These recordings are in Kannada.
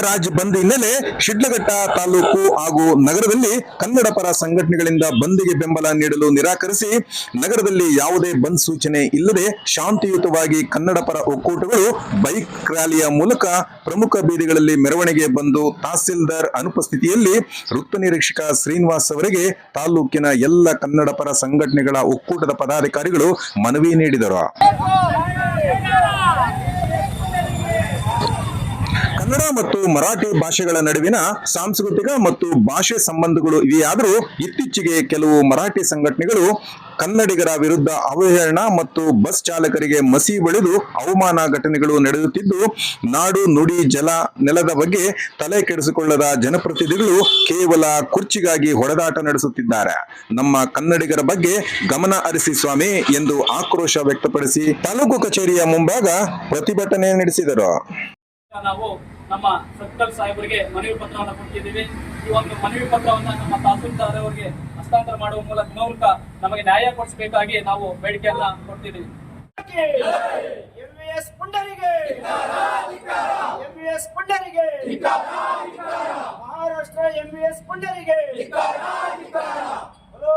ರಾಜ್ ಬಂದ್ ಹಿನ್ನೆಲೆ ಶಿಡ್ಲಘಟ್ಟ ತಾಲೂಕು ಹಾಗೂ ನಗರದಲ್ಲಿ ಕನ್ನಡ ಪರ ಸಂಘಟನೆಗಳಿಂದ ಬಂದ್ಗೆ ಬೆಂಬಲ ನೀಡಲು ನಿರಾಕರಿಸಿ ನಗರದಲ್ಲಿ ಯಾವುದೇ ಬಂದ್ ಸೂಚನೆ ಇಲ್ಲದೆ ಶಾಂತಿಯುತವಾಗಿ ಕನ್ನಡ ಪರ ಒಕ್ಕೂಟಗಳು ಬೈಕ್ ರ್ಯಾಲಿಯ ಮೂಲಕ ಪ್ರಮುಖ ಬೀದಿಗಳಲ್ಲಿ ಮೆರವಣಿಗೆ ಬಂದು ತಹಸೀಲ್ದಾರ್ ಅನುಪಸ್ಥಿತಿಯಲ್ಲಿ ವೃತ್ತ ನಿರೀಕ್ಷಕ ಶ್ರೀನಿವಾಸ್ ಅವರಿಗೆ ತಾಲೂಕಿನ ಎಲ್ಲ ಕನ್ನಡ ಪರ ಸಂಘಟನೆಗಳ ಒಕ್ಕೂಟದ ಪದಾಧಿಕಾರಿಗಳು ಮನವಿ ನೀಡಿದರು. ಕನ್ನಡ ಮತ್ತು ಮರಾಠಿ ಭಾಷೆಗಳ ನಡುವಿನ ಸಾಂಸ್ಕೃತಿಕ ಮತ್ತು ಭಾಷೆ ಸಂಬಂಧಗಳು ಇವೆಯಾದರೂ ಇತ್ತೀಚೆಗೆ ಕೆಲವು ಮರಾಠಿ ಸಂಘಟನೆಗಳು ಕನ್ನಡಿಗರ ವಿರುದ್ಧ ಅವಹೇಳನ ಮತ್ತು ಬಸ್ ಚಾಲಕರಿಗೆ ಮಸಿ ಬಳಿದು ಅವಮಾನ ಘಟನೆಗಳು ನಡೆಯುತ್ತಿದ್ದು, ನಾಡು ನುಡಿ ಜಲ ನೆಲದ ಬಗ್ಗೆ ತಲೆ ಕೆಡಿಸಿಕೊಳ್ಳದ ಜನಪ್ರತಿನಿಧಿಗಳು ಕೇವಲ ಕುರ್ಚಿಗಾಗಿ ಹೊಡೆದಾಟ ನಡೆಸುತ್ತಿದ್ದಾರೆ. ನಮ್ಮ ಕನ್ನಡಿಗರ ಬಗ್ಗೆ ಗಮನ ಹರಿಸಿ ಸ್ವಾಮಿ ಎಂದು ಆಕ್ರೋಶ ವ್ಯಕ್ತಪಡಿಸಿ ತಾಲೂಕು ಕಚೇರಿಯ ಮುಂಭಾಗ ಪ್ರತಿಭಟನೆ ನಡೆಸಿದರು. ನಮ್ಮ ಸತ್ಕಲ್ ಸಾಹೇಬರಿಗೆ ಮನವಿ ಪತ್ರವನ್ನು ಕೊಟ್ಟಿದ್ದೀವಿ. ಈ ಒಂದು ಮನವಿ ಪತ್ರವನ್ನು ನಮ್ಮ ತಹಸೀಲ್ದಾರ್ ಅವರಿಗೆ ಹಸ್ತಾಂತರ ಮಾಡುವ ಮೂಲಕ ಮೂಲಕ ನಮಗೆ ನ್ಯಾಯ ಕೊಡಿಸಬೇಕಾಗಿ ನಾವು ಬೇಡಿಕೆಯನ್ನ ಕೊಡ್ತಿದ್ದೀವಿ. ದಿನ ಮಹಾರಾಷ್ಟ್ರ ಹಲೋ.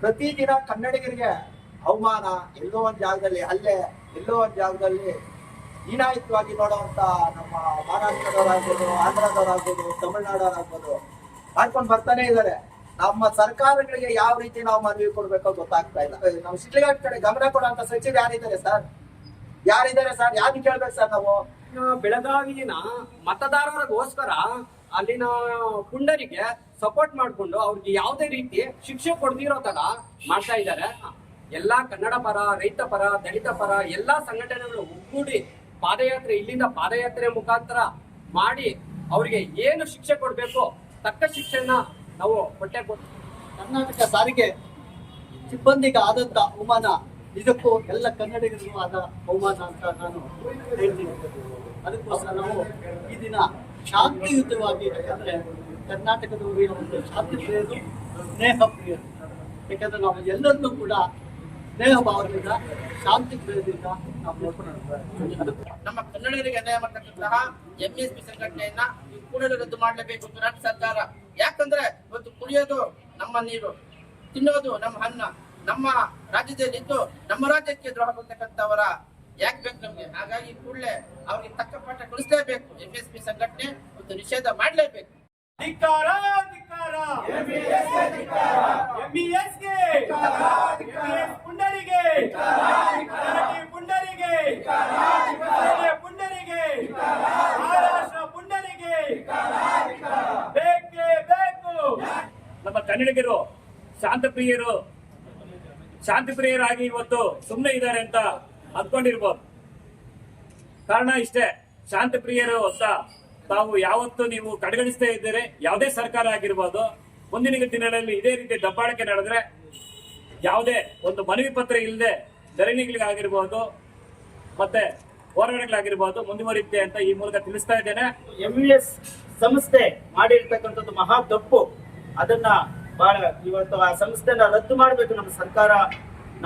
ಪ್ರತಿದಿನ ಕನ್ನಡಿಗರಿಗೆ ಅವಮಾನ ಎಲ್ಲೋ ಒಂದು ಜಾಗದಲ್ಲಿ, ಅಲ್ಲೇ ಎಲ್ಲೋ ಒಂದು ಜಾಗದಲ್ಲಿ ಹೀನಾಯುತವಾಗಿ ನೋಡುವಂತ ನಮ್ಮ ಮಹಾರಾಷ್ಟ್ರದವರಾಗ್ಬೋದು, ಆಂಧ್ರದವರಾಗ್ಬೋದು, ತಮಿಳ್ನಾಡವರಾಗ್ಬೋದು, ಮಾಡ್ಕೊಂಡು ಬರ್ತಾನೆ ಇದ್ದಾರೆ. ನಮ್ಮ ಸರ್ಕಾರಗಳಿಗೆ ಯಾವ ರೀತಿ ನಾವು ಮನವಿ ಕೊಡ್ಬೇಕೋ ಗೊತ್ತಾಗ್ತಾ ಇಲ್ಲ. ನಮ್ಮ ಶಿಡ್ಲಘಾಟ್ ಕಡೆ ಗಮನ ಕೊಡುವಂತ ಸಚಿವರು ಯಾರಿದ್ದಾರೆ ಸರ್? ಯಾರಿದ್ದಾರೆ ಸರ್? ಯಾರು ಕೇಳ್ಬೇಕು ಸರ್ ನಾವು? ಬೆಳಗಾವಿನ ಮತದಾರರಿಗೋಸ್ಕರ ಅಲ್ಲಿನ ಪುಂಡರಿಗೆ ಸಪೋರ್ಟ್ ಮಾಡಿಕೊಂಡು ಅವ್ರಿಗೆ ಯಾವುದೇ ರೀತಿ ಶಿಕ್ಷೆ ಕೊಡ್ದಿರೋ ತರ ಮಾಡ್ತಾ ಇದ್ದಾರೆ. ಎಲ್ಲಾ ಕನ್ನಡ ಪರ, ರೈತ ಪರ, ದಲಿತ ಪರ, ಎಲ್ಲಾ ಸಂಘಟನೆಗಳು ಒಗ್ಗೂಡಿ ಪಾದಯಾತ್ರೆ, ಇಲ್ಲಿಂದ ಪಾದಯಾತ್ರೆ ಮುಖಾಂತರ ಮಾಡಿ ಅವರಿಗೆ ಏನು ಶಿಕ್ಷೆ ಕೊಡಬೇಕು ತಕ್ಕ ಶಿಕ್ಷೆನ ನಾವು ಕೊಟ್ಟೆ ಕರ್ನಾಟಕ ಸಾರಿಗೆ ಸಿಬ್ಬಂದಿಗೆ ಆದಂತ ಅವಮಾನ ನಿಜಕ್ಕೂ ಎಲ್ಲ ಕನ್ನಡಿಗರಿಗೂ ಆದ ಅವಮಾನ ಅಂತ ನಾನು ಹೇಳ್ತೀನಿ. ಅದಕ್ಕೋಸ್ಕರ ನಾವು ಈ ದಿನ ಶಾಂತಿಯುತವಾಗಿ, ಯಾಕಂದ್ರೆ ಕರ್ನಾಟಕದವರಿಗೆ ಒಂದು ಶಾಂತಿ ಪ್ರಿಯರು ಸ್ನೇಹ ಪ್ರಿಯರು ಯಾಕಂದ್ರೆ ನಾವು ಎಲ್ಲರನ್ನೂ ಕೂಡ ಭಾವದಿಂದ, ಶಾಂತಿ ನಮ್ಮ ಕನ್ನಡಿಗರಿಗೆ ಅನ್ಯಾಯ ಮಾಡ್ತಕ್ಕಂತಹ ಎಂಎಸ್ಪಿ ಸಂಘಟನೆಯನ್ನ ಕೂಡಲೇ ರದ್ದು ಮಾಡಲೇಬೇಕು ರಾಜ್ಯ ಸರ್ಕಾರ. ಯಾಕಂದ್ರೆ ಇವತ್ತು ಕುಡಿಯೋದು ನಮ್ಮ ನೀರು, ತಿನ್ನೋದು ನಮ್ಮ ಅನ್ನ, ನಮ್ಮ ರಾಜ್ಯದಲ್ಲಿ ಇದ್ದು ನಮ್ಮ ರಾಜ್ಯಕ್ಕೆ ದ್ರೋಹ ಬರ್ತಕ್ಕಂಥವರ ಯಾಕೆ ಬೇಕು ನಮ್ಗೆ? ಹಾಗಾಗಿ ಕೂಡಲೇ ಅವ್ರಿಗೆ ತಕ್ಕ ಪಾಠ ಕಲಿಸಲೇಬೇಕು. ಎಂಎಸ್ಪಿ ಸಂಘಟನೆ ಒಂದು ನಿಷೇಧ ಮಾಡಲೇಬೇಕು. ಧಿಕ್ಕಾರ ಎಂಬಿಎಸ್ಗೆ ಪುಂಡರಿಗೆ ಪುಂಡರಿಗೆ, ಮಹಾರಾಷ್ಟ್ರ ಪುಂಡರಿಗೆ, ಬೇಕೇ ಬೇಕು. ಕನ್ನಡಿಗರು ಶಾಂತಪ್ರಿಯರು ಇವತ್ತು ಸುಮ್ಮನೆ ಇದ್ದಾರೆ ಅಂತ ಅಂದ್ಕೊಂಡಿರ್ಬೋದು ಕಾರಣ ಇಷ್ಟೇ, ಶಾಂತಪ್ರಿಯರು ಅಂತ ತಾವು ಯಾವತ್ತು ನೀವು ಕಡೆಗಣಿಸ್ತಾ ಇದ್ದೀರಿ, ಯಾವುದೇ ಸರ್ಕಾರ ಆಗಿರ್ಬೋದು, ಮುಂದಿನ ದಿನಗಳಲ್ಲಿ ಇದೇ ರೀತಿ ದಬ್ಬಾಳಿಕೆ ನಡೆದ್ರೆ ಯಾವುದೇ ಒಂದು ಮನವಿ ಪತ್ರ ಇಲ್ಲದೆ ಧರಣಿಗಳಿಗಾಗಿರ್ಬೋದು ಮತ್ತೆ ಹೋರಾಟಗಳಾಗಿರ್ಬೋದು ಮುಂದುವರಿಯುತ್ತೆ ಅಂತ ಈ ಮೂಲಕ ತಿಳಿಸ್ತಾ ಇದ್ದೇನೆ. ಎಂವಿಎಸ್ ಸಂಸ್ಥೆ ಮಾಡಿರ್ತಕ್ಕಂಥದ್ದು ಮಹಾ ತಪ್ಪು. ಅದನ್ನ ಬಹಳ ಇವತ್ತು ಆ ಸಂಸ್ಥೆನ ರದ್ದು ಮಾಡಬೇಕು ನಮ್ಮ ಸರ್ಕಾರ.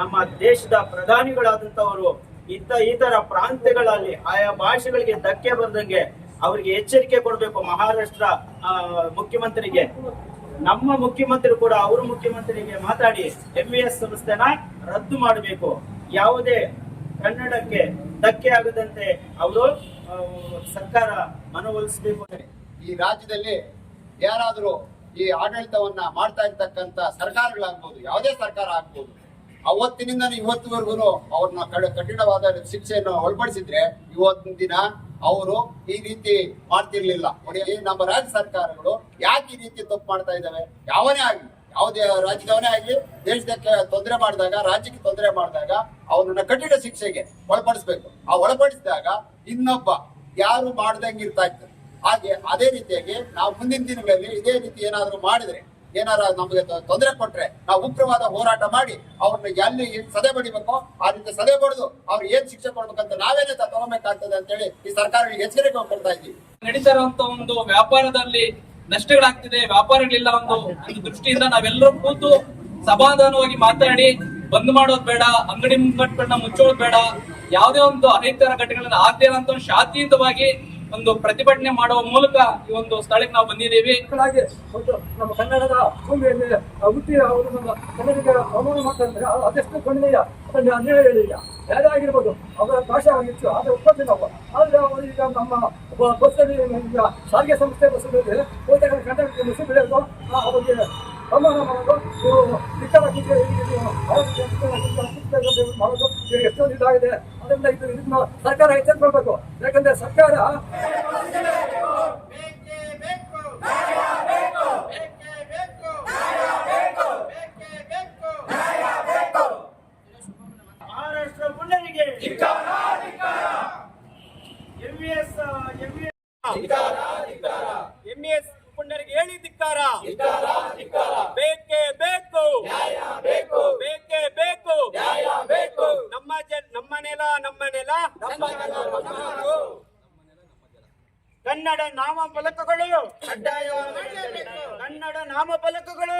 ನಮ್ಮ ದೇಶದ ಪ್ರಧಾನಿಗಳಾದಂತವರು ಇಂತ ಈ ತರ ಪ್ರಾಂತ್ಯಗಳಲ್ಲಿ ಆಯಾ ಭಾಷೆಗಳಿಗೆ ಧಕ್ಕೆ ಬಂದಂಗೆ ಅವರಿಗೆ ಎಚ್ಚರಿಕೆ ಕೊಡಬೇಕು ಮಹಾರಾಷ್ಟ್ರ ಮುಖ್ಯಮಂತ್ರಿಗೆ. ನಮ್ಮ ಮುಖ್ಯಮಂತ್ರಿ ಕೂಡ ಅವರು ಮುಖ್ಯಮಂತ್ರಿಗೆ ಮಾತಾಡಿ ಎಂವಿಎಸ್ ಸಂಸ್ಥೆನ ರದ್ದು ಮಾಡಬೇಕು. ಯಾವುದೇ ಕನ್ನಡಕ್ಕೆ ಧಕ್ಕೆ ಆಗದಂತೆ ಅವರು ಸರ್ಕಾರ ಮನವೊಲಿಸಬೇಕು ಈ ರಾಜ್ಯದಲ್ಲಿ ಯಾರಾದರೂ ಈ ಆಡಳಿತವನ್ನ ಮಾಡ್ತಾ ಇರ್ತಕ್ಕಂಥ ಸರ್ಕಾರಗಳಾಗ್ಬೋದು, ಯಾವುದೇ ಸರ್ಕಾರ ಆಗ್ಬೋದು ಅವತ್ತಿನಿಂದ ಇವತ್ತಿವರೆಗೂ ಅವ್ರನ್ನ ಕಠಿಣವಾದ ಶಿಕ್ಷೆಯನ್ನು ಒಳಪಡಿಸಿದ್ರೆ, ಇವತ್ತಿನ ದಿನ ಅವರು ಈ ರೀತಿ ಮಾಡ್ತಿರ್ಲಿಲ್ಲ. ನಮ್ಮ ರಾಜ್ಯ ಸರ್ಕಾರಗಳು ಯಾಕೆ ಈ ರೀತಿ ತಪ್ಪು ಮಾಡ್ತಾ ಇದ್ದಾವೆ? ಯಾವನೇ ಆಗ್ಲಿ, ಯಾವುದೇ ರಾಜ್ಯದವನೇ ಆಗ್ಲಿ, ದೇಶಕ್ಕೆ ತೊಂದರೆ ಮಾಡಿದಾಗ, ರಾಜ್ಯಕ್ಕೆ ತೊಂದರೆ ಮಾಡಿದಾಗ ಅವನನ್ನ ಕಠಿಣ ಶಿಕ್ಷೆಗೆ ಒಳಪಡಿಸ್ಬೇಕು. ಆ ಒಳಪಡಿಸಿದಾಗ ಇನ್ನೊಬ್ಬ ಯಾರು ಮಾಡ್ದಂಗೆ ಇರ್ತಾ ಹಾಗೆ ಅದೇ ರೀತಿಯಾಗಿ ನಾವು ಮುಂದಿನ ದಿನಗಳಲ್ಲಿ ಇದೇ ರೀತಿ ಏನಾದ್ರು ಮಾಡಿದ್ರೆ ಏನಾರ ನಮಗೆ ತೊಂದರೆ ಕೊಟ್ರೆ ನಾವು ಉಗ್ರವಾದ ಹೋರಾಟ ಮಾಡಿ ಅವ್ರನ್ನ ಎಲ್ಲಿ ಸದೆ ಬಡಿಬೇಕು ರೀತಿ ಸದೆ ಬಡಿದು ಅವ್ರು ಏನ್ ಶಿಕ್ಷೆ ಕೊಡ್ಬೇಕಂತ ನಾವೇನೆ ತಗೋಬೇಕಾಗ್ತದೆ ತಗೋಬೇಕಾಗ್ತದೆ ಅಂತೇಳಿ ಈ ಸರ್ಕಾರ ಎಚ್ಚರಿಕೆ ಕೊಡ್ತಾ ಇದ್ದೀವಿ. ನಡೀತಾ ಒಂದು ವ್ಯಾಪಾರದಲ್ಲಿ ನಷ್ಟಗಳಾಗ್ತಿದೆ, ವ್ಯಾಪಾರಗಳಿಲ್ಲ ಒಂದು ಒಂದು ದೃಷ್ಟಿಯಿಂದ ನಾವೆಲ್ಲರೂ ಕೂತು ಸಮಾಧಾನವಾಗಿ ಮಾತಾಡಿ, ಬಂದ್ ಮಾಡೋದ್ ಬೇಡ, ಅಂಗಡಿ ಮುಂಗಟ್ಟುಗಳನ್ನ ಮುಚ್ಚೋದ್ ಬೇಡ, ಯಾವುದೇ ಒಂದು ಅನೈತರ ಘಟನೆಗಳನ್ನ ಆಗದೇ ಅಂತ ಶಾಂತಿಯುತವಾಗಿ ಒಂದು ಪ್ರತಿಭಟನೆ ಮಾಡುವ ಮೂಲಕ ಈ ಒಂದು ಸ್ಥಳಕ್ಕೆ ನಾವು ಬಂದಿದ್ದೀವಿ. ಒಂದು ನಮ್ಮ ಕನ್ನಡದ ಭೂಮಿಯಲ್ಲಿ ಹುಟ್ಟಿ ಅವರು ನಮ್ಮ ಕನ್ನಡಿಗ ಅವಮಾನ ಮಾಡ್ತಾರೆ. ಅದು ಅದೆಷ್ಟು ಕಣ್ಣೆಯ ಅದನ್ನು ಅನ್ಯಾಯ ಹೇಳಿಲ್ಲ ಯಾರೇ ಆಗಿರ್ಬೋದು, ಅವರ ಭಾಷೆ ಆಗಿತ್ತು, ಆದರೆ ನಾವು. ಆದರೆ ಅವರು ಈಗ ನಮ್ಮ ಬಸ್ಸಲ್ಲಿ ಈಗ ಸಾರಿಗೆ ಸಂಸ್ಥೆ ಬಸ್ಸಲ್ಲಿ ಹೋದಾಗ ಕನ್ನಡ ಬಿಡೋದು ಅವರಿಗೆ ಅವಮಾನ ಮಾಡೋದು ಧಿಕ್ಕಾರ ಕೂತ್ರೆ ಮಾಡೋದು ಇವ್ರಿಗೆ ಎಷ್ಟೊಂದು ಇದಾಗಿದೆ. ಅದರಿಂದ ಇದು ಇದನ್ನು ಸರ್ಕಾರ ಎಚ್ಚರಿಕೊಳ್ಬೇಕು ಯಾಕಂದ್ರೆ ಸರ್ಕಾರ ಬೇಕೇ ಬೇಕು ಬೇಕೇ ಬೇಕು ಬೇಕೇ ಬೇಕು ಮಹಾರಾಷ್ಟ್ರ ಪುಂಡರಿಗೆ ಎಂವಿಎಸ್ ಎಂವಿಎಸ್ ಪುಂಡರಿಗೆ ಹೇಳಿ ಧಿಕ್ಕಾರ ಬೇಕೇ ಬೇಕು ಬೇಕೇ ಬೇಕು ನಮ್ಮ ಜನ್ ನಮ್ಮ ನೆಲ ನಮ್ಮ ನೆಲ ಕನ್ನಡ ನಾಮ ಫಲಕಗಳು ಕನ್ನಡ